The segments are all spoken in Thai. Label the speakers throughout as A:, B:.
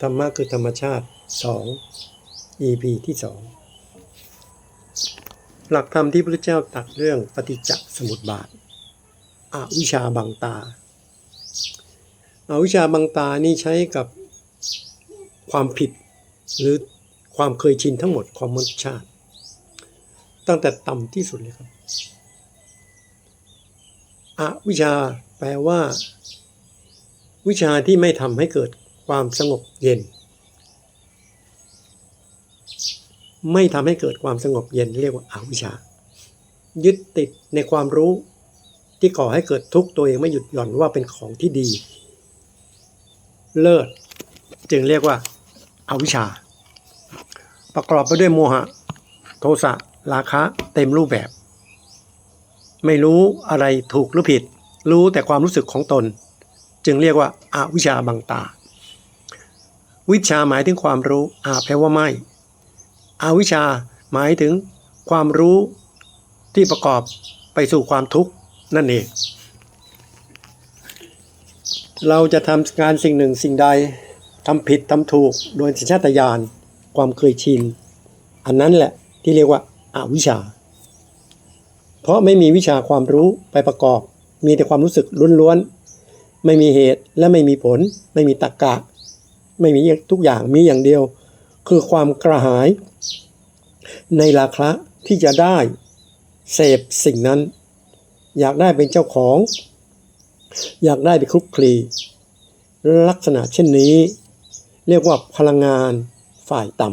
A: ธรรมะคือธรรมชาติสอง EP ที่สองหลักธรรมที่พระเจ้าตรัดเรื่องปฏิจจสมุปบาทอวิชาบังตาอาวิชาบังตานี่ใช้กับความผิดหรือความเคยชินทั้งหมดของมนุษยชาติ ตั้งแต่ต่ำที่สุดเลยครับอวิชาแปลว่า วิชาที่ไม่ทำให้เกิดความสงบเย็น ไม่ทำให้เกิดความสงบเย็นเรียกว่าอาวิชา ยึดติดในความรู้ที่ก่อให้เกิดทุกข์ตัวเองไม่หยุดหย่อนว่าเป็นของที่ดี เลิศจึงเรียกว่าอาวิชชา ประกอบไปด้วยโมหะ โทสะราคะเต็มรูปแบบ ไม่รู้อะไรถูกหรือผิด รู้แต่ความรู้สึกของตน จึงเรียกว่าอาวิชาบังตา วิชาหมายถึงความรู้อาแปลว่าไม่อาวิชาหมายถึงความรู้ที่ประกอบไปสู่ความทุกข์นั่นเอง เราจะทำการสิ่งหนึ่งสิ่งใดทำผิดทำถูกโดยสัญชาตญาณความเคยชิน อันนั้นแหละที่เรียกว่าอาวิชชาเพราะไม่มีวิชาความรู้ไปประกอบ มีแต่ความรู้สึกล้วนๆ ไม่มีเหตุและไม่มีผล ไม่มีตรรกะ ไม่มีทุกอย่างมีอย่างเดียว คือความกระหาย ในราคะที่จะได้เสพสิ่งนั้น อยากได้เป็นเจ้าของ อยากได้ไปคลุกคลี ลักษณะเช่นนี้ เรียกว่าพลังงานฝ่ายต่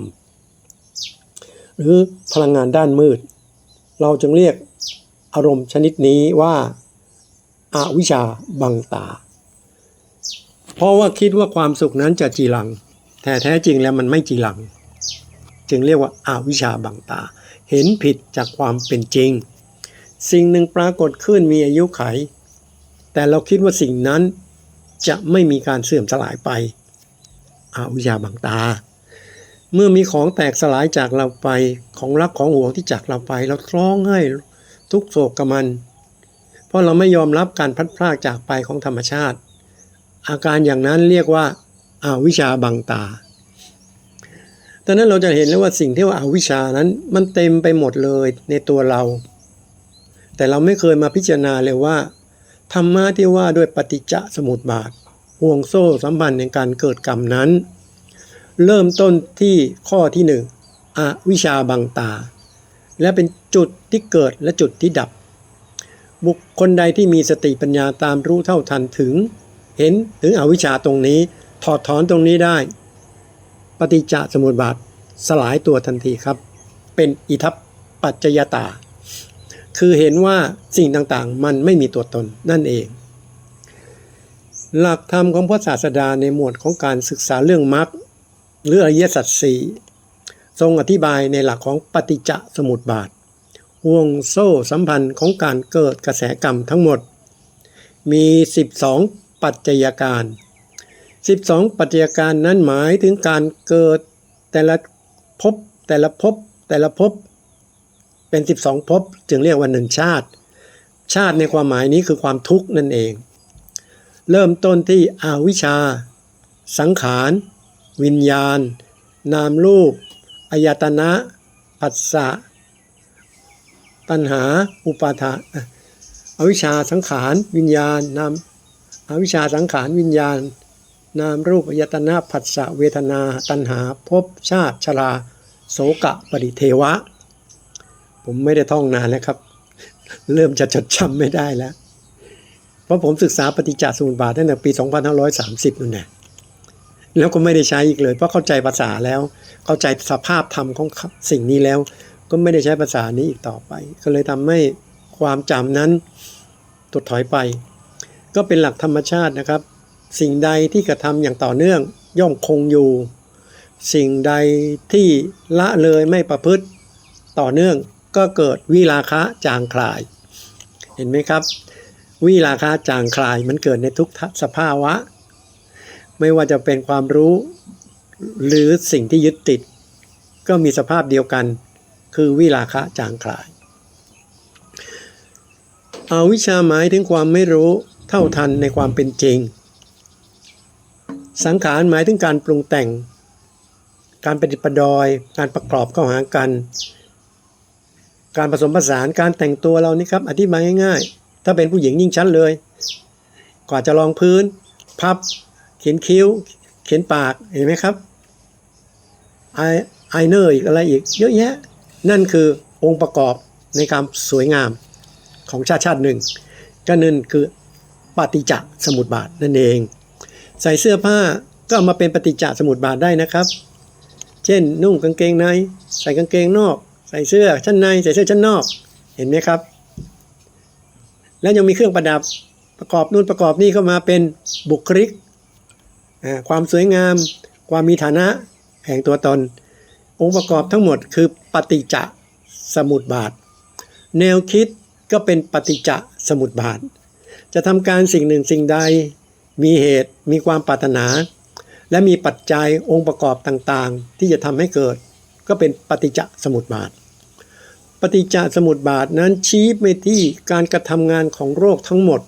A: ำหรือพลังงานด้านมืด เราจึงเรียกอารมณ์ชนิดนี้ว่าอาวิชชาบังตา เพราะว่าคิดว่าความสุขนั้นจะจีรัง แต่แท้จริงแล้วมันไม่จีรัง จึงเรียกว่าอาวิชาบังตา เห็นผิดจากความเป็นจริง สิ่งหนึ่งปรากฏขึ้นมีอายุไข แต่เราคิดว่าสิ่งนั้นจะไม่มีการเสื่อมสลายไปอาวิชาบังตา เมื่อมีของแตกสลายจากเราไปของรักของห่วงที่จากเราไปเราร้องไห้ทุกโศกกับมัน เพราะเราไม่ยอมรับการพัดพรากจากไปของธรรมชาติ อาการอย่างนั้นเรียกว่าอาวิชชาบังตาดังนั้นเราจะเห็นแล้วว่าสิ่งที่ว่าอาวิชชานั้น มันเต็มไปหมดเลยในตัวเรา แต่เราไม่เคยมาพิจารณาเลยว่าธรรมะที่ว่าด้วยปฏิจจสมุปบาทห่วงโซ่สัมพันธ์ในการเกิดกรรมนั้น เริ่มต้นที่ข้อที่หนึ่งอวิชชาบังตา และเป็นจุดที่เกิดและจุดที่ดับ บุคคลใดที่มีสติปัญญาตามรู้เท่าทันถึง เห็นถึงอวิชชาตรงนี้ ถอดถอนตรงนี้ได้ ปฏิจจสมุปบาทสลายตัวทันทีครับ เป็นอิทัปปัจจยตา คือเห็นว่าสิ่งต่างๆ มันไม่มีตัวตนนั่นเอง หลักธรรมของพระศาสดาในหมวดของการศึกษาเรื่องมรรคหรืออริยสัจสี่ทรงอธิบายในหลักของปฏิจจสมุปบาทห่วงโซ่สัมพันธ์ของการเกิดกระแสกรรมทั้งหมด มี 12 ปัจจัยการ 12 ปัจจัยการนั้นหมายถึงการเกิดแต่ละภพแต่ละภพแต่ละภพเป็น 12ภพจึงเรียกว่าหนึ่งชาติ ชาติในความหมายนี้คือความทุกข์นั่นเอง เริ่มต้นที่อวิชชา สังขาร วิญญาณ นามรูปอายตนะปัสสะตัณหา อุปาทาอวิชชาสังขาร วิญญาณนาม อวิชชาสังขารวิญญาณ นามรูปอยตนะผัสสะเวทนา ตัณหาภพชาติชราโสกะปริเทวะ ผมไม่ได้ท่องนานแล้วครับ เริ่มจะจดจำไม่ได้แล้ว เพราะผมศึกษาปฏิจจสมุปบาทตั้งแต่ปี 2530นั่นแหละแล้วก็ไม่ได้ใช้อีกเลย เพราะเข้าใจภาษาแล้ว เข้าใจสภาพธรรมของสิ่งนี้แล้ว ก็ไม่ได้ใช้ภาษานี้อีกต่อไป ก็เลยทำให้ความจำนั้นถดถอยไป ก็เป็นหลักธรรมชาตินะครับ สิ่งใดที่กระทำอย่างต่อเนื่องย่อมคงอยู่ สิ่งใดที่ละเลยไม่ประพฤติต่อเนื่องก็เกิดวิราคะจางคลาย เห็นไหมครับ วิราคะจางคลายมันเกิดในทุกสภาวะ ไม่ว่าจะเป็นความรู้หรือสิ่งที่ยึดติด ก็มีสภาพเดียวกัน คือวิราคะจางคลายอาวิชาหมายถึงความไม่รู้ ท่าทันในความเป็นจริง สังขารหมายถึงการปรุงแต่ง การประดิประดอยการประกอบเข้าหากัน การผสมผสานการแต่งตัวเรานี่ครับอธิบายง่ายๆ ถ้าเป็นผู้หญิงยิ่งชัดเลย กว่าจะรองพื้น พับ เขียนคิ้ว เขียนปากเห็นไหมครับไอไอเนอร์อีกอะไรอีกเยอะแยะ นั่นคือองค์ประกอบในการสวยงามของชาติชาติหนึ่งก็นั่นคือ ปฏิจจสมุทบาทนั่นเอง ใส่เสื้อผ้าก็เอามาเป็นปฏิจจสมุทบาทได้นะครับ เช่น นุ่งกางเกงใน ใส่กางเกงนอก ใส่เสื้อชั้นใน ใส่เสื้อชั้นนอกเห็นไหมครับ แล้วยังมีเครื่องประดับประกอบนู่นประกอบนี่เข้ามาเป็นบุคลิก ความสวยงาม ความมีฐานะแห่งตัวตน องค์ประกอบทั้งหมดคือปฏิจจสมุทบาท แนวคิดก็เป็นปฏิจจสมุทบาท จะทำการสิ่งหนึ่งสิ่งใด มีเหตุ มีความปรารถนา และมีปัจจัยองค์ประกอบต่างๆ ที่จะทำให้เกิด ก็เป็นปฏิจจสมุทบาท ปฏิจจสมุทบาทนั้นชี้ไปที่การกระทำงานของโรคทั้งหมด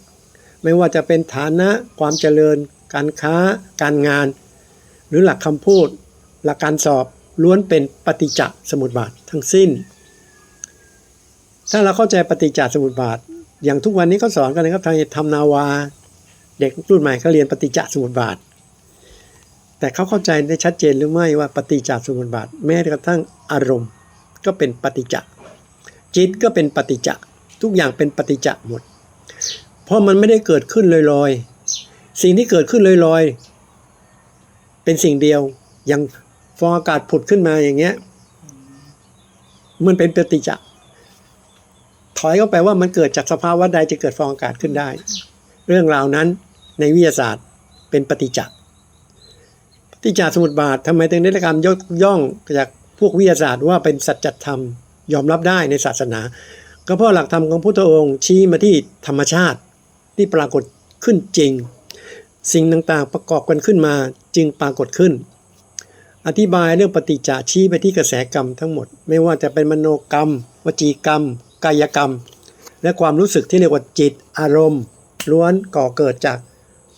A: ไม่ว่าจะเป็นฐานะความเจริญ การค้า การงาน หรือหลักคำพูด หลักการสอบล้วนเป็นปฏิจจสมุทบาททั้งสิ้น ถ้าเราเข้าใจปฏิจจสมุทบาท อย่างทุกวันนี้เขาสอนกันนะครับทางทำนาวา เด็กรุ่นใหม่เขาเรียนปฏิจจสมุทบาท แต่เขาเข้าใจได้ชัดเจนหรือไม่ว่าปฏิจจสมุทบาท แม้กระทั่งอารมณ์ ก็เป็นปฏิจจจิตก็เป็นปฏิจจทุกอย่างเป็นปฏิจจหมด เพราะมันไม่ได้เกิดขึ้นลอยๆ สิ่งที่เกิดขึ้นลอยๆ เป็นสิ่งเดียว อย่างฟองอากาศผุดขึ้นมาอย่างเงี้ย มันเป็นปฏิจจ ถอยเข้าไปว่ามันเกิดจากสภาวะใดจะเกิดฟองอากาศขึ้นได้ เรื่องราวนั้นในวิทยาศาสตร์เป็นปฏิจจปฏิจจสมุทบาททำไมถึงได้รับการยกย่องจากพวกวิทยาศาสตร์ว่าเป็นสัจธรรมยอมรับได้ในศาสนา ก็เพราะหลักธรรมของพุทธองค์ชี้มาที่ธรรมชาติที่ปรากฏขึ้นจริง สิ่งต่างๆประกอบกันขึ้นมาจึงปรากฏขึ้น อธิบายเรื่องปฏิจจชี้ไปที่กระแสกรรมทั้งหมด ไม่ว่าจะเป็นมโนกรรม วจีกรรม กายกรรม และความรู้สึกที่เรียกว่าจิตอารมณ์ ล้วนก่อเกิดจาก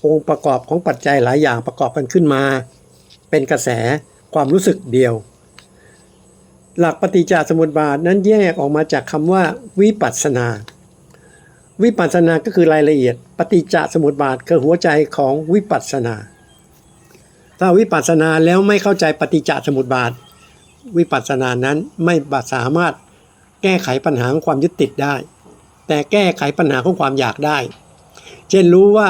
A: องค์ประกอบของปัจจัยหลายอย่างประกอบกันขึ้นมา เป็นกระแสความรู้สึกเดียว หลักปฏิจจสมุทบาทนั้นแยกออกมาจากคำว่า วิปัสสนา วิปัสสนาก็คือรายละเอียด ปฏิจจสมุทบาทคือหัวใจของวิปัสสนา ถ้าวิปัสสนาแล้วไม่เข้าใจปฏิจจสมุทบาท วิปัสสนานั้นไม่สามารถ แก้ไขปัญหาของความยึดติดได้ แต่แก้ไขปัญหาของความอยากได้ เช่นรู้ว่า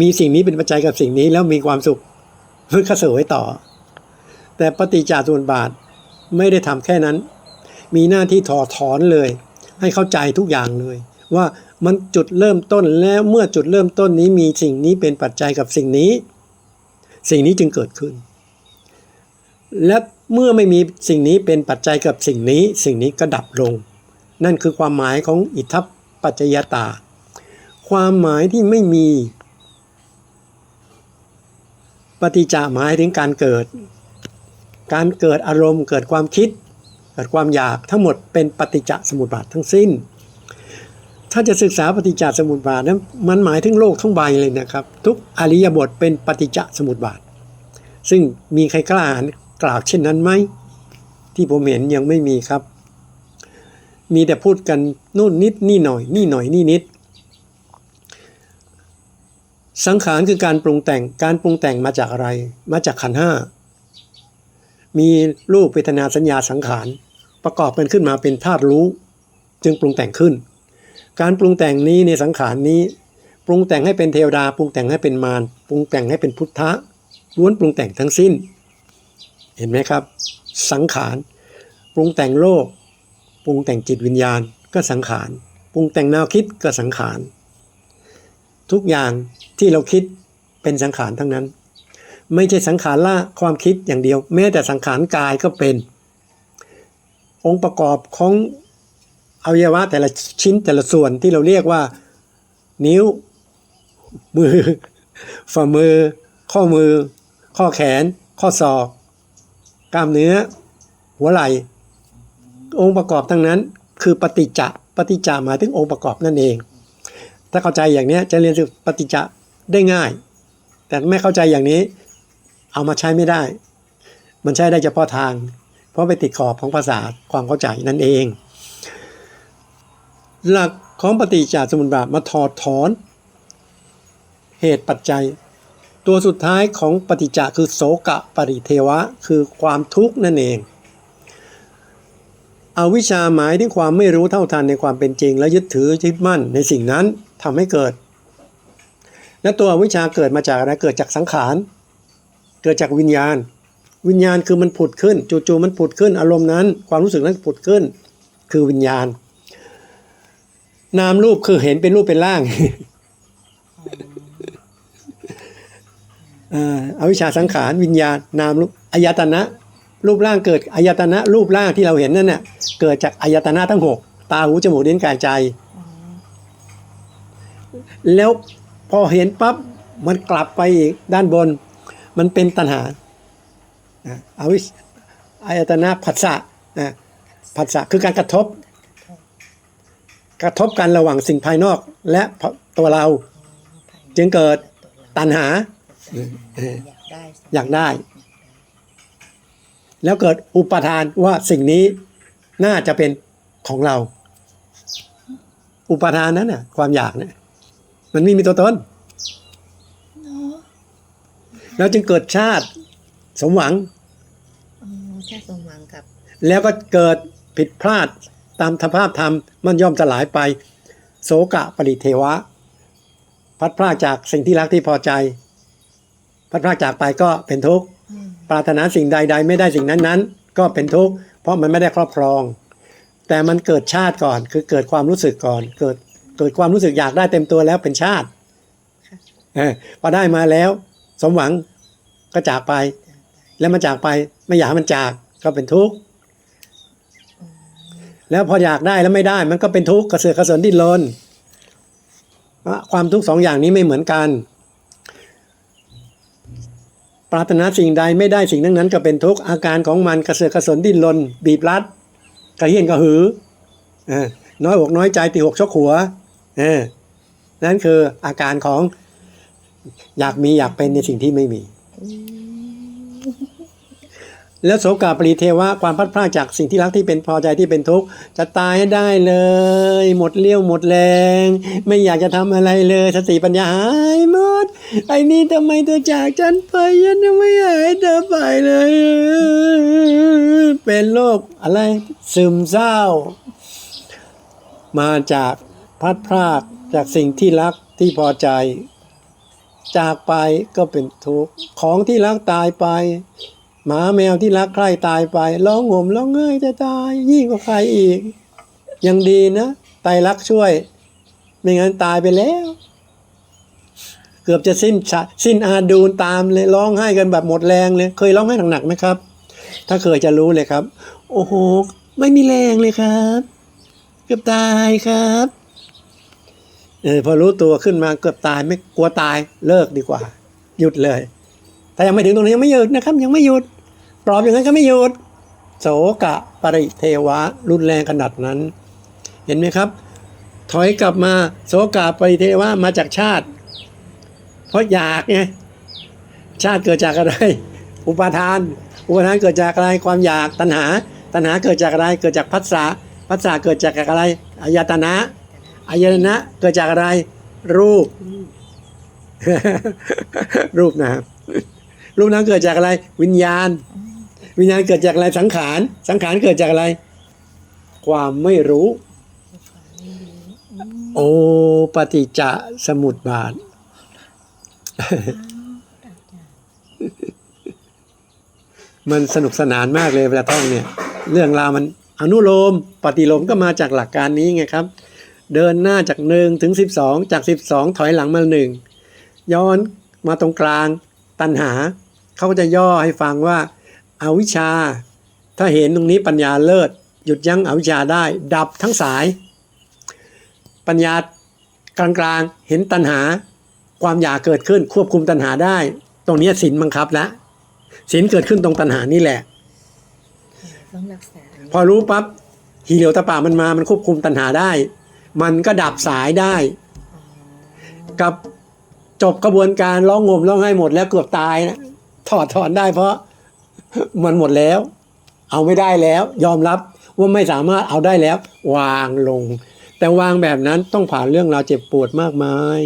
A: มีสิ่งนี้เป็นปัจจัยกับสิ่งนี้แล้วมีความสุขเพื่อเสวยต่อ แต่ปฏิจจสมุทบาทไม่ได้ทำแค่นั้น มีหน้าที่ถอดถอนเลย ให้เข้าใจทุกอย่างเลย ว่ามันจุดเริ่มต้นแล้วเมื่อจุดเริ่มต้นนี้มีสิ่งนี้เป็นปัจจัยกับสิ่งนี้ สิ่งนี้จึงเกิดขึ้น และ เมื่อไม่มีสิ่งนี้เป็นปัจจัยกับสิ่งนี้ สิ่งนี้ก็ดับลง นั่นคือความหมายของอิทธปัจจยตา ความหมายที่ไม่มี ปฏิจจหมายถึงการเกิด การเกิดอารมณ์ เกิดความคิด เกิดความอยากทั้งหมดเป็นปฏิจจสมุปบาททั้งสิ้น ถ้าจะศึกษาปฏิจจสมุปบาทนั้นมันหมายถึงโลกทั้งใบเลยนะครับ ทุกอริยบทเป็นปฏิจจสมุปบาท ซึ่งมีใครกล้าอ่าน กล่าวเช่นนั้นไหม ที่ผมเห็นยังไม่มีครับ มีแต่พูดกันนู่นนิดนี่หน่อย นี่หน่อยนี่นิด สังขารคือการปรุงแต่งการปรุงแต่งมาจากอะไร มาจากขันห้ามีรูปเวทนาสัญญาสังขารประกอบกันขึ้นมาเป็นธาตุรู้ จึงปรุงแต่งขึ้น การปรุงแต่งนี้ในสังขารนี้ ปรุงแต่งให้เป็นเทวดา ปรุงแต่งให้เป็นมารปรุงแต่งให้เป็นพุทธะล้วนปรุงแต่งทั้งสิ้น เห็นไหมครับ สังขารปรุงแต่งโลกปรุงแต่งจิตวิญญาณก็สังขารปรุงแต่งแนวคิดก็สังขาร ทุกอย่างที่เราคิดเป็นสังขารทั้งนั้น ไม่ใช่สังขารละความคิดอย่างเดียว แม้แต่สังขารกายก็เป็น องค์ประกอบของอวัยวะแต่ละชิ้นแต่ละส่วนที่เราเรียกว่า นิ้ว มือฝ่ามือ ข้อมือ ข้อแขน ข้อศอก กล้ามเนื้อ หัวไหล่ องค์ประกอบทั้งนั้น คือปฏิจจะปฏิจจะหมายถึงองค์ประกอบนั่นเอง ถ้าเข้าใจอย่างนี้จะเรียนรู้ปฏิจจะได้ง่าย แต่ไม่เข้าใจอย่างนี้ เอามาใช้ไม่ได้ มันใช้ได้เฉพาะทาง เพราะไปติดขอบของภาษาความเข้าใจนั่นเอง หลักของปฏิจจสมุปบาทมาถอดถอน เหตุปัจจัย ตัวสุดท้ายของปฏิจจคือโสกะปริเทวะ คือความทุกข์นั่นเองอวิชชาหมายถึงความไม่รู้เท่าทันในความเป็นจริง และยึดถือยึดมั่นในสิ่งนั้นทำให้เกิด และตัวอวิชชาเกิดมาจากอะไรเกิดจากสังขารเกิดจากวิญญาณ วิญญาณคือมันผุดขึ้นจู่ๆมันผุดขึ้น อารมณ์นั้น ความรู้สึกนั้นผุดขึ้น คือวิญญาณ นามรูปคือเห็นเป็นรูปเป็นร่าง อ่ออวิชชาสังขารวิญญาณนามรูปอายตนะ รูปร่างเกิดอายตนะ รูปร่างที่เราเห็นนั่นน่ะเกิดจากอายตนะทั้งหกตาหูจมูกลิ้นกายใจ แล้วพอเห็นปั๊บมันกลับไปอีกด้านบน มันเป็นตัณหาอะอวิชอายตนะผัสสะอะผัสสะคือการกระทบ กระทบกันระหว่างสิ่งภายนอกและตัวเรา จึงเกิดตัณหา
B: อยากได้
A: อยากได้ แล้วเกิดอุปทานว่าสิ่งนี้น่าจะเป็นของเรา อุปทานนั้นน่ะ ความอยากเนี่ยมันไม่มีตัวตน
B: เนาะ
A: แล้วจึงเกิดชาติสมหวัง
B: อ๋อชาติสมหวังกับ
A: แล้วก็เกิดผิดพลาดตามธรรมภาพธรรมมันย่อมสลายไป โสกะปริเทวะ พัดพลาดจากสิ่งที่รักที่พอใจ พัดพลาดจากไปก็เป็นทุกข์
B: อืม
A: ปรารถนาสิ่งใด ๆ ไม่ได้สิ่งนั้นๆ ก็เป็นทุกข์เพราะมันไม่ได้ครอบครอง แต่มันเกิดชาติก่อน คือเกิดความรู้สึกก่อน เกิดเกิดความรู้สึกอยากได้เต็มตัวแล้วเป็นชาติเออพอได้มาแล้ว สมหวังก็จากไป แล้วมันจากไปไม่อยากให้มันจากก็เป็นทุกข์แล้วพออยากได้แล้วไม่ได้ มันก็เป็นทุกข์กระเสือกกระสนดิ้นรนเพราะความทุกข์สองอย่างนี้ไม่เหมือนกัน ปรารถนาสิ่งใดไม่ได้สิ่งนั้นนั้นก็เป็นทุกข์อาการของมันกระเสือกกระสนดิ้นรนบีบรัดกระเฮี้ยนกระหืออน้อยอกน้อยใจตีหกชกหัวนั่นคืออาการของอยากมีอยากเป็นในสิ่งที่ไม่มี แล้วโสกาปริเทวะความพัดพรากจากสิ่งที่รักที่เป็นพอใจที่เป็นทุกข์จะตายให้ได้เลย หมดเลี้ยวหมดแรง ไม่อยากจะทำอะไรเลยสติปัญญาหายหมดไอ้นี่ทำไมเธอจากฉันไปฉันยังไม่อยากให้เธอไปเลย เป็นโรคอะไรซึมเศร้า มาจากพัดพรากจากสิ่งที่รักที่พอใจ จากไปก็เป็นทุกข์ของที่รักตายไป หมาแมวที่รักใครตายไปร้องห่มร้องเงยจะตาย ยิ่งกว่าใครอีก ยังดีนะไตรักช่วย ไม่งั้นตายไปแล้ว เกือบจะสิ้นชะสิ้นอาดูนตามเลยร้องไห้กันแบบหมดแรงเลย เคยร้องไห้หนักๆไหมครับ ถ้าเคยจะรู้เลยครับ โอ้โหไม่มีแรงเลยครับ เกือบตายครับเออพอรู้ตัวขึ้นมาเกือบตายไม่กลัวตายเลิกดีกว่า หยุดเลย แต่ยังไม่ถึงตรงนี้ยังไม่หยุดนะครับ ยังไม่หยุด ปลอบอย่างนั้นก็ไม่หยุดโสกะปริเทวะรุนแรงขนาดนั้น เห็นไหมครับ ถอยกลับมาโสกะปริเทวะมาจากชาติ เพราะอยากไงชาติเกิดจากอะไร อุปาทาน อุปาทานเกิดจากอะไรความอยากตัณหา ตัณหาเกิดจากอะไรเกิดจากพัสสะพัสสะเกิดจากอะไรอายตนะอายตนะเกิดจากอะไร รูป รูปนะครับรูปนั้นเกิดจากอะไรวิญญาณ วิญญาณเกิดจากอะไรสังขารสังขารเกิดจากอะไร ความไม่รู้ โอปฏิจจสมุทบาท มันสนุกสนานมากเลยเวลาท่องเนี่ย เรื่องราวมันอนุโลม ปฏิโลมก็มาจากหลักการนี้ไงครับ เดินหน้าจากหนึ่งถึงสิบสองจากสิบสองถอยหลังมาหนึ่งย้อนมาตรงกลางตัณหา เขาก็จะย่อให้ฟังว่า อาวิชชา ถ้าเห็นตรงนี้ปัญญาเลิศ หยุดยั้งอวิชชาได้ ดับทั้งสาย ปัญญากลางๆ เห็นตัณหา ความอยากเกิดขึ้นควบคุมตัณหาได้ ตรงเนี้ยศีลบังคับแล้วศีลเกิดขึ้นตรงตัณหานี่แหละ
B: ต้องรักษา
A: พอรู้ปั๊บฮีเลียวตะป่ามันมามันควบคุมตัณหาได้ มันก็ดับสายได้ กับจบกระบวนการร้องงมร้องไห้หมดแล้วเกือบตายนะถอดถอนได้เพราะ มันหมดแล้ว เอาไม่ได้แล้ว ยอมรับว่าไม่สามารถเอาได้แล้ว วางลง แต่วางแบบนั้นต้องผ่านเรื่องราวเจ็บปวดมากมาย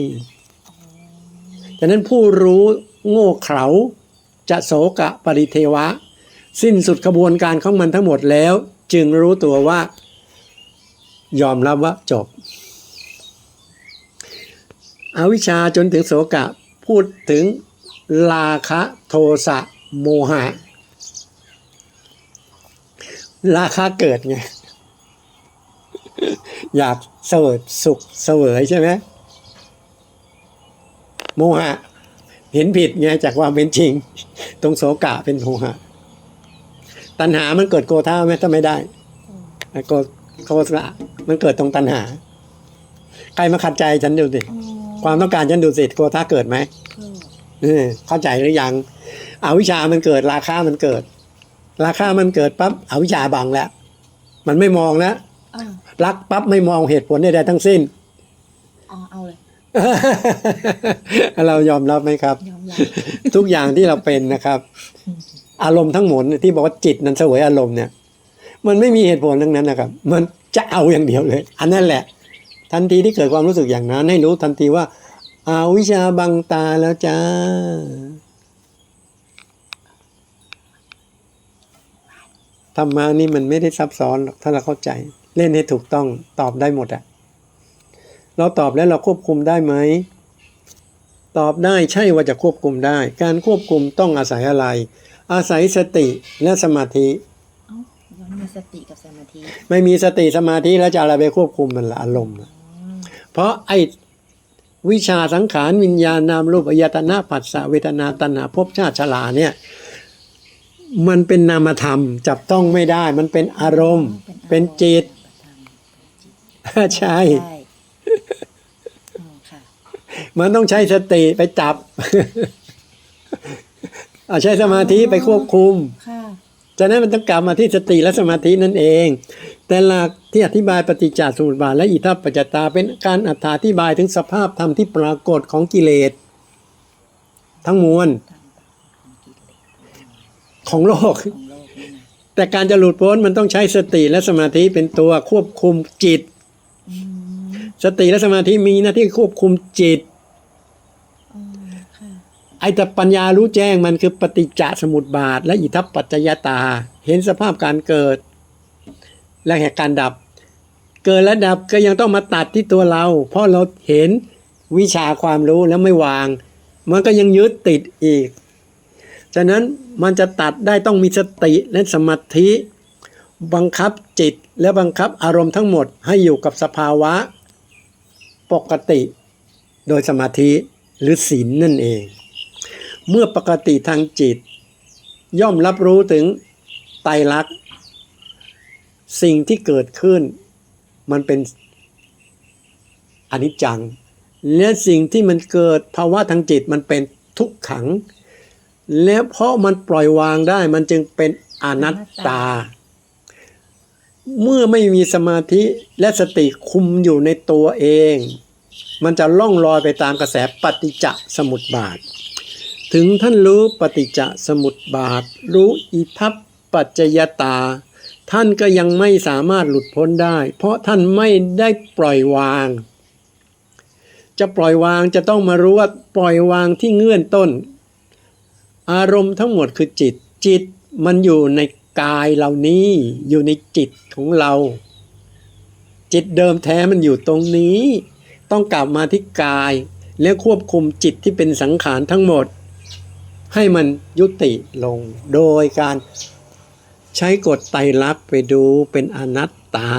A: ฉะนั้นผู้รู้โง่เขลาจะโสกะปริเทวะ สิ้นสุดกระบวนการของมันทั้งหมดแล้ว จึงรู้ตัวว่า ยอมรับว่าจบ อวิชชาจนถึงโสกะพูดถึงราคะโทสะโมหะ ราคะเกิดไง อยากเสวยสุขเสวยใช่ไหมโมหะ เห็นผิดไงจากความเป็นจริง ตรงโสกะเป็นโมหะ ตัณหามันเกิดโกธาไหมถ้าไม่ได้โกโกสะมันเกิดตรงตัณหา ใครมาขัดใจฉันดูสิ
B: อ๋อ
A: ความต้องการฉันดูสิโกธาเกิดไหม
B: ก็
A: เออเข้าใจหรือยังอวิชชามันเกิดราคามันเกิด ราคามันเกิดปั๊บอวิชชาบังแล้ว มันไม่มองแล้ว
B: อ้าว
A: รักปั๊บไม่มองเหตุผลใดๆทั้งสิ้น
B: อ๋อเอาเลย
A: เรายอมรับไหมครับ
B: ยอมรับ
A: ทุกอย่างที่เราเป็นนะครับ อารมณ์ทั้งหมดที่บอกว่าจิตนั้นเสวยอารมณ์เนี่ย มันไม่มีเหตุผลทั้งนั้นนะครับ มันจะเอาอย่างเดียวเลย อันนั้นแหละ ทันทีที่เกิดความรู้สึกอย่างนั้น ให้รู้ทันทีว่าอาวิชชาบังตาแล้วจ้า ธรรมะนี่มันไม่ได้ซับซ้อนหรอกถ้าเราเข้าใจ เล่นให้ถูกต้องตอบได้หมดอะเราตอบแล้วเราควบคุมได้ไหมตอบได้ใช่ว่าจะควบคุมได้ การควบคุมต้องอาศัยอะไร อาศัยสติและสมาธิ
B: เอ้าย้อนมีสติกับสมาธิ
A: ไม่มีสติสมาธิแล้วจะอะไรไปควบคุมมันละอารมณ์อะ
B: อืม
A: เพราะไอ้วิชาสังขารวิญญาณนามรูปอายตนะผัสสะเวทนาตัณหาภพชาติชราเนี่ย มันเป็นนามธรรม จับต้องไม่ได้ มันเป็นอารมณ์ เป็นจิตใช่
B: ใช่อ๋อค่ะ
A: มันต้องใช้สติไปจับเอาใช้สมาธิไปควบคุม
B: ค่ะ
A: จากนั้นมันต้องกลับมาที่สติและสมาธินั่นเอง แต่หลักที่อธิบายปฏิจจสมุปบาทและอิทัปปัจจตาเป็นการอธิบายถึงสภาพธรรมที่ปรากฏของกิเลส ทั้งมวล
B: ทำ ของกิเลส
A: ของโลก
B: ของโลกนี่นะ
A: แต่การจะหลุดพ้นมันต้องใช้สติและสมาธิเป็นตัวควบคุมจิต
B: อืม
A: สติและสมาธิมีหน้าที่ควบคุมจิต
B: อ๋อค่ะ
A: ไอ้แต่ปัญญารู้แจ้งมันคือปฏิจจสมุปบาท และอิทัปปัจจยตา เห็นสภาพการเกิด และแห่งการดับ เกิดและดับก็ยังต้องมาตัดที่ตัวเรา เพราะเราเห็นวิชาความรู้แล้วไม่วาง มันก็ยังยึดติดอีก ฉะนั้นมันจะตัดได้ต้องมีสติและสมาธิ บังคับจิตและบังคับอารมณ์ทั้งหมดให้อยู่กับสภาวะ ปกติโดยสมาธิหรือศีลนั่นเอง เมื่อปกติทางจิต ย่อมรับรู้ถึงไตรลักษณ์สิ่งที่เกิดขึ้น มันเป็นอนิจจัง และสิ่งที่มันเกิดภาวะทางจิตมันเป็นทุกขัง และเพราะมันปล่อยวางได้มันจึงเป็นอนัตตา เมื่อไม่มีสมาธิและสติคุมอยู่ในตัวเอง มันจะล่องลอยไปตามกระแสปฏิจจสมุปบาท ถึงท่านรู้ปฏิจจสมุปบาท รู้อิทัปปัจจยตา ท่านก็ยังไม่สามารถหลุดพ้นได้ เพราะท่านไม่ได้ปล่อยวาง จะปล่อยวางจะต้องมารู้ว่าปล่อยวางที่เงื่อนต้น อารมณ์ทั้งหมดคือจิต จิตมันอยู่ในกายเหล่านี้อยู่ในจิตของเรา จิตเดิมแท้มันอยู่ตรงนี้ ต้องกลับมาที่กาย และควบคุมจิตที่เป็นสังขารทั้งหมด ให้มันยุติลง โดยการใช้กฎไตรลักษณ์ไปดูเป็นอนัตตา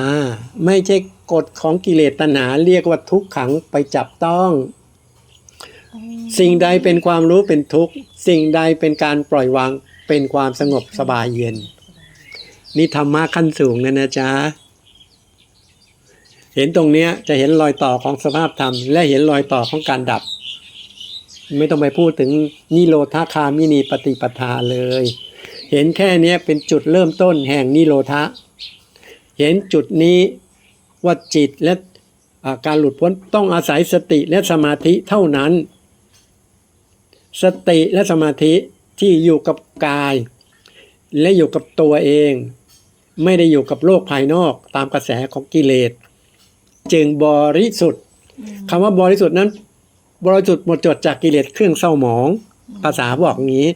A: ไม่ใช่กฎของกิเลสตัณหาเรียกว่าทุกขังไปจับต้อง สิ่งใดเป็นความรู้เป็นทุกข์ สิ่งใดเป็นการปล่อยวางเป็นความสงบสบายเย็น นี่ธรรมะขั้นสูงนะนะจ๊ะ เห็นตรงเนี้ยจะเห็นรอยต่อของสภาพธรรม และเห็นรอยต่อของการดับ ไม่ต้องไปพูดถึงนิโรธาคามินีปฏิปทาเลย เห็นแค่เนี้ยเป็นจุดเริ่มต้นแห่งนิโรธะ เห็นจุดนี้ว่าจิตและการหลุดพ้นต้องอาศัยสติและสมาธิเท่านั้น สติและสมาธิที่อยู่กับกาย และอยู่กับตัวเอง ไม่ได้อยู่กับโลกภายนอกตามกระแสของกิเลส จึงบริสุทธิ์คำว่าบริสุทธิ์นั้น บริสุทธิ์หมดจดจากกิเลสเครื่องเศร้าหมอง ภาษาบอกอย่างนี้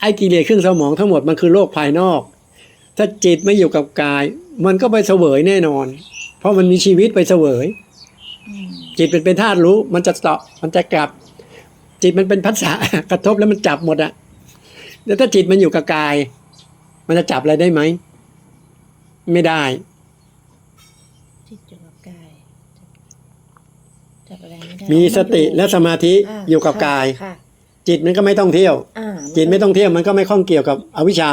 A: ไอ้กิเลสเครื่องเศร้าหมองทั้งหมดมันคือโลกภายนอก ถ้าจิตไม่อยู่กับกาย มันก็ไปเสวยแน่นอน เพราะมันมีชีวิตไปเสวย
B: อืม
A: จิตเป็นเป็นธาตุรู้มันจะเจาะมันจะกลับ จิตมันเป็นพัสสะกระทบแล้วมันจับหมดอะแล้วถ้าจิตมันอยู่กับกาย มันจะจับอะไรได้ไหม ไม่ได้
B: จิตอยู่กับกายจับอะไรไม่ได้
A: มีสติและสมาธิาอยู่กับ
B: ค่ะ
A: กาย
B: ค่ะ
A: จิตมันก็ไม่ต้องเที่ยว
B: อ่า
A: จิตไม่ต้องเที่ยวมันก็ไม่ข้องเกี่ยวกับอวิชชา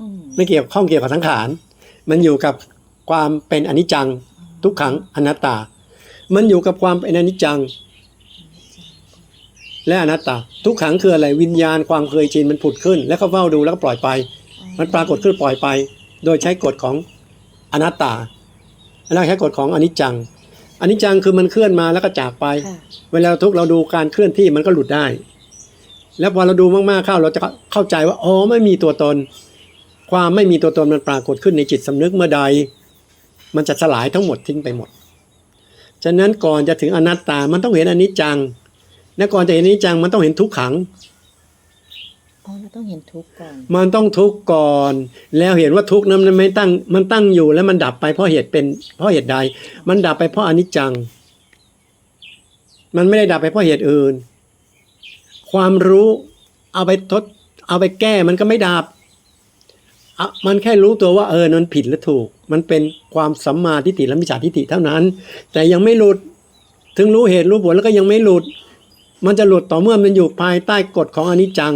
B: อืม
A: ไม่เกี่ยวข้องเกี่ยวกับสังขาร มันอยู่กับความเป็นอนิจจัง ทุกขังอนัตตา มันอยู่กับความเป็นอนิจจัง และอนัตตา ทุกขังคืออะไรวิญญาณความเคยชินมันผุดขึ้น แล้วก็เฝ้าดูแล้วก็ปล่อยไป มันปรากฏขึ้นปล่อยไป โดยใช้กฎของอนัตตาแล้วใช้กฎของอนิจจังอนิจจังคือมันเคลื่อนมาแล้วก็จากไป
B: ค่ะ
A: เวลาทุกข์เราดูการเคลื่อนที่มันก็หลุดได้ แล้วพอเราดูมากๆเข้าเราจะเข้าใจว่าอ๋อไม่มีตัวตน ความไม่มีตัวตนมันปรากฏขึ้นในจิตสำนึกเมื่อใด มันจะสลายทั้งหมดทิ้งไปหมด ฉะนั้นก่อนจะถึงอนัตตา มันต้องเห็นอนิจจัง และก่อนจะเห็นอนิจจังมันต้องเห็นทุกขัง
B: อ๋อเราต้องเห็นทุกข์ก่อน
A: มันต้องทุกข์ก่อน แล้วเห็นว่าทุกข์นั้นมันไม่ตั้งมันตั้งอยู่แล้วมันดับไปเพราะเหตุเป็น เพราะเหตุใด มันดับไปเพราะอนิจจัง มันไม่ได้ดับไปเพราะเหตุอื่น ความรู้เอาไปทด เอาไปแก้มันก็ไม่ดับอะมันแค่รู้ตัวว่าเออมันผิดหรือถูก มันเป็นความสัมมาทิฏฐิและมิจฉาทิฏฐิเท่านั้น แต่ยังไม่หลุด ถึงรู้เหตุรู้ผลแล้วก็ยังไม่หลุด มันจะหลุดต่อเมื่อมันอยู่ภายใต้กฎของอนิจจัง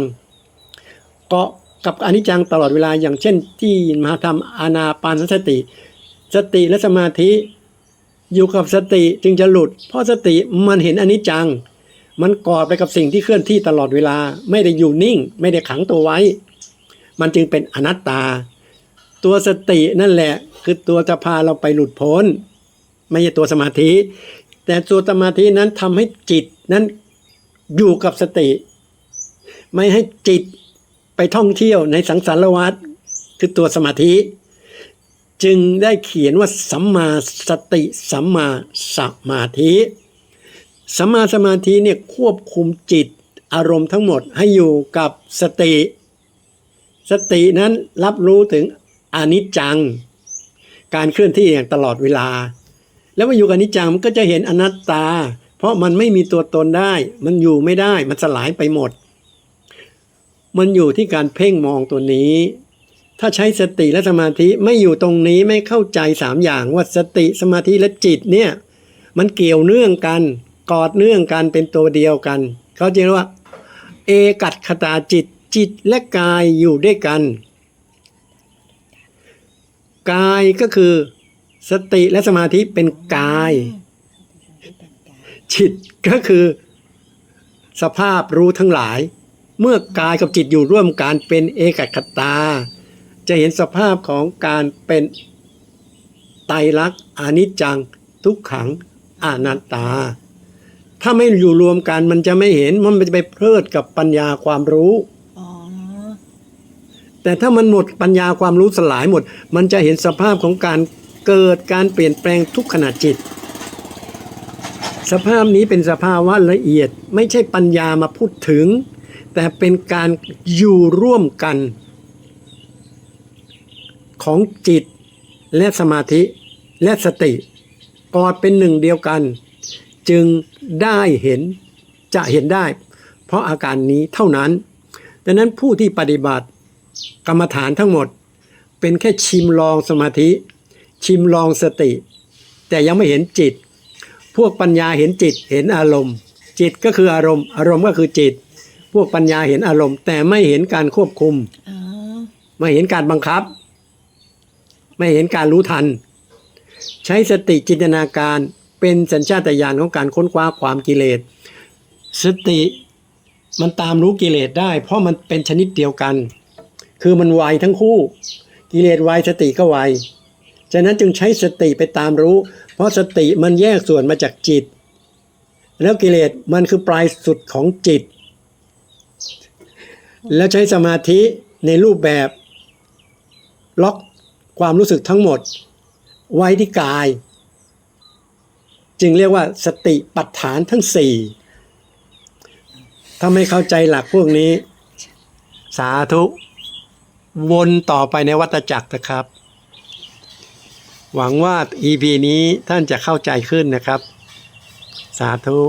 A: เกาะกับอนิจจังตลอดเวลาอย่างเช่น ที่มหาธรรมอานาปานสติ สติและสมาธิอยู่กับสติจึงจะหลุด เพราะสติมันเห็นอนิจจัง มันกอดไปกับสิ่งที่เคลื่อนที่ตลอดเวลาไม่ได้อยู่นิ่ง ไม่ได้ขังตัวไว้ มันจึงเป็นอนัตตา ตัวสตินั่นแหละ คือตัวจะพาเราไปหลุดพ้น ไม่ใช่ตัวสมาธิ แต่ตัวสมาธินั้นทำให้จิตนั้น อยู่กับสติ ไม่ให้จิตไปท่องเที่ยวในสังสารวัฏคือตัวสมาธิ จึงได้เขียนว่าสัมมาสติสัมมาสมาธิสัมมาสมาธิเนี่ยควบคุมจิตอารมณ์ทั้งหมดให้อยู่กับสติ สตินั้นรับรู้ถึงอนิจจัง การเคลื่อนที่อย่างตลอดเวลา แล้วมาอยู่กับอนิจจังมันก็จะเห็นอนัตตา เพราะมันไม่มีตัวตนได้ มันอยู่ไม่ได้ มันสลายไปหมด มันอยู่ที่การเพ่งมองตัวนี้ ถ้าใช้สติและสมาธิไม่อยู่ตรงนี้ไม่เข้าใจสามอย่างว่าสติสมาธิและจิตเนี่ย มันเกี่ยวเนื่องกัน กอดเนื่องกันเป็นตัวเดียวกัน เขาจะเรียกว่า เอกัตคตาจิตจิตและกายอยู่ด้วยกัน กายก็คือ สติและสมาธิเป็นกาย จิตก็คือ สภาพรู้ทั้งหลาย เมื่อกายกับจิตอยู่ร่วมกันเป็นเอกคตา จะเห็นสภาพของการเป็นไตรลักษณ์อนิจจัง ทุกขังอนัตตา ถ้าไม่อยู่รวมกันมันจะไม่เห็นมันจะไปเพลิดกับปัญญาความรู้
B: อ๋อ
A: แต่ถ้ามันหมดปัญญาความรู้สลายหมด มันจะเห็นสภาพของการเกิดการเปลี่ยนแปลงทุกขณะจิต สภาพนี้เป็นสภาวะละเอียดไม่ใช่ปัญญามาพูดถึง แต่เป็นการอยู่ร่วมกัน ของจิตและสมาธิและสติกอดเป็นหนึ่งเดียวกัน จึงได้เห็นจะเห็นได้ เพราะอาการนี้เท่านั้นดังนั้นผู้ที่ปฏิบัติกรรมฐานทั้งหมด เป็นแค่ชิมลองสมาธิ ชิมลองสติ แต่ยังไม่เห็นจิต วกปัญญาเห็นจิตเห็นอารมณ์ จิตก็คืออารมณ์ อารมณ์ก็คือจิต พวกปัญญาเห็นอารมณ์ แต่ไม่เห็นการควบคุม
B: อ
A: ไม่เห็นการบังคับ ไม่เห็นการรู้ทัน ใช้สติจินตนาการเป็นสัญชาตญาณของการค้นคว้าความกิเลสสติมันตามรู้กิเลสได้ เพราะมันเป็นชนิดเดียวกัน คือมันไวทั้งคู่ กิเลสไวสติก็ไว ฉะนั้นจึงใช้สติไปตามรู้ เพราะสติมันแยกส่วนมาจากจิต แล้วกิเลสมันคือปลายสุดของจิต แล้วใช้สมาธิในรูปแบบ ล็อกความรู้สึกทั้งหมด ไว้ที่กาย จึงเรียกว่าสติปัฏฐานทั้งสี่ถ้าไม่เข้าใจหลักพวกนี้ สาธุ วนต่อไปในวัฏจักรนะครับ หวังว่า EP นี้ท่านจะเข้าใจขึ้นนะครับ สาธุ